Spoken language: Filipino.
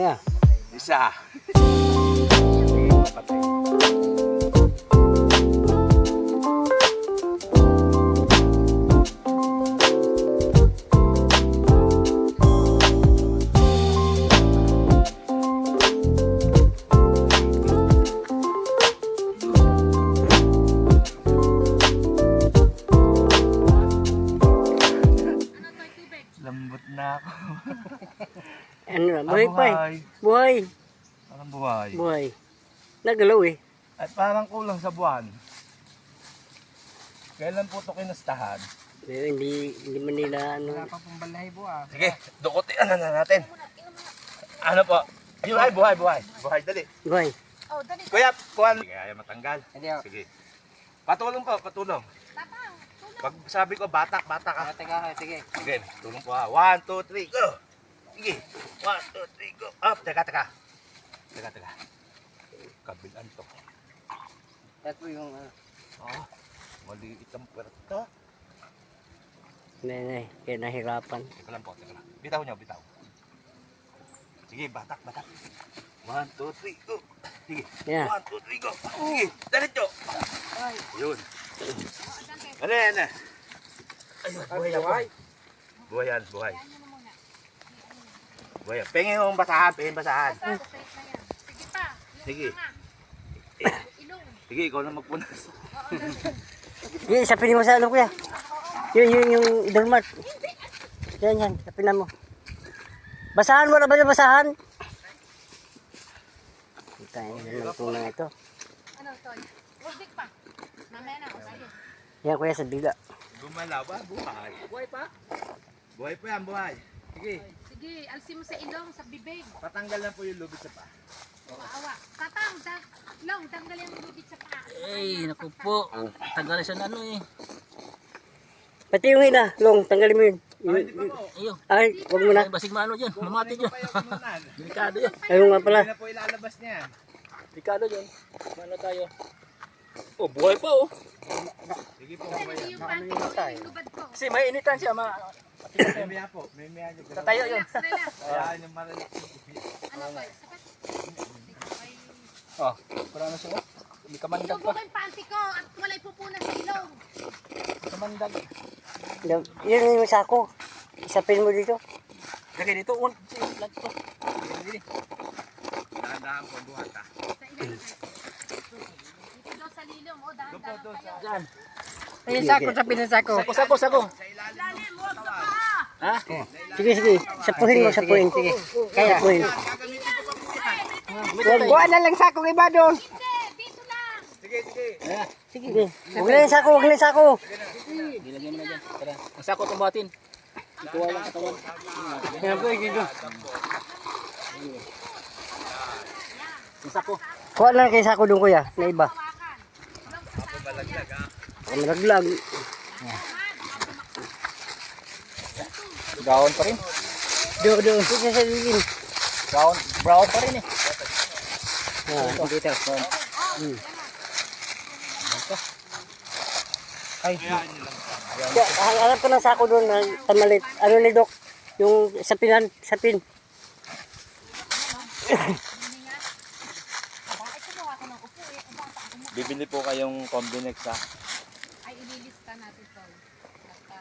niya? Isa. Lambot na ako. Buhay pa eh. buhay. Buhay. Parang buhay. Buhay. Nagalaw eh. Ay, parang kulang sa buwan. Kailan po ito kinastahan? Pero hindi, hindi man nila ano. Wala pa pong balahibo ah. Sige, dukutin na na natin. Ano po? Ayun, ay, buhay, buhay. Buhay, dali. Buhay. Oh, dali. Kuya, kuhan. Sige, ayaw matanggal. Hindi oh. Sige. Patulong po, patulong. Tapang. Tulong. Pag sabi ko, batak, batak ka. Ah, ah, sige. Sige, tulong po ha. One, two, three, go! Sige. One, two, three, go! Up! Teka, teka. Teka, teka. Kabilan to. Po yung ah, Oh, maliit ang puwerta. Hindi, hindi. Kaya nahirapan. Teka lang po, teka lang. Bitaw nyo, bitaw. Sige, batak, batak. One, two, three, go! Sige. Yeah. One, two, three, go! Sige, diretso! Yun. Ano yan? Ayun, buhay yan. Buhay. Buhay yan, buhay. Yun yan. Pengin yung basahan, pengin basahan. Na yan. Sige pa. Yung Sige. tanga. Ilong. Sige, ikaw na magpunas. Hindi, sapinin mo sa ano kuya. Yun, yun, yung doormat. Yan, yan. Sapinan mo. Basahan, wala ba na basahan? Tayo na ng tunang ito. Ano, Toy? Rubik pa. Mamaya na. O, sige. Yan kuya sa bila. Gumalaw ba? Buhay. Buhay pa? Buhay pa yan, buhay. Sige, Sige, alsin mo sa ilong, sa bibig. patanggal na po yung lubid sa pa. Maawa. Tatang, da, long, tanggal yung lubid sa paa. Ay, naku po. Tagal siya na ano eh. Pati yung hina, long, tanggalin mo yun. Ay, hindi pa po. Ayun. Ay, wag mo na. Ay, basig maano dyan. Mamati dyan. Delikado yan. Ayaw nga pala. Hindi na po ilalabas niya. Delikado dyan. Mano tayo. Oh, buhay pa oh. Sige po, initan siya. Ma May maya po, may maya nyo. Tatayo yun. Relax, relax. Kaya yung maralik. Ano, Toy? Sapat. Oh, parang siya. oh. May kamandag Ilong pa. ko yung panty ko at walay pupunan sa ilong. Kamandag. Yun yun yung sako. Isapin mo dito. Lagay dito. Un. Lag to. Lagay dito. Dahan-dahan po, buhat ilong. Dito sa lilong. O, dahan-dahan kayo. Dyan. Ayun sako sa pinasako. Sako, sako, sako. Lalim, huwag sa paa. Ha? Sige, sige. Sapuhin mo, sapuhin. Sige. Kaya. Sapuhin. Wag kuha na lang sako iba doon. Sige, sige. Sige. Huwag na yung sako, huwag na yung sako. Nilagyan mo na dyan. Tara. Ang sako tumbatin. Ikuha lang katawan. Yan po, dito. Ang sako. Kuha lang kayo sako doon kuya, na iba. Hawakan. Long, sa Baka malaglag. Gawon pa rin. Doon, doon. Sige sa lilim. Brown, brown pa rin eh. Yan, dito. Ay, Kaya, hanap ko ng sako doon na tamalit. Ano ni Dok? Yung sapinan, sapin. Bibili po kayong Combinex ha.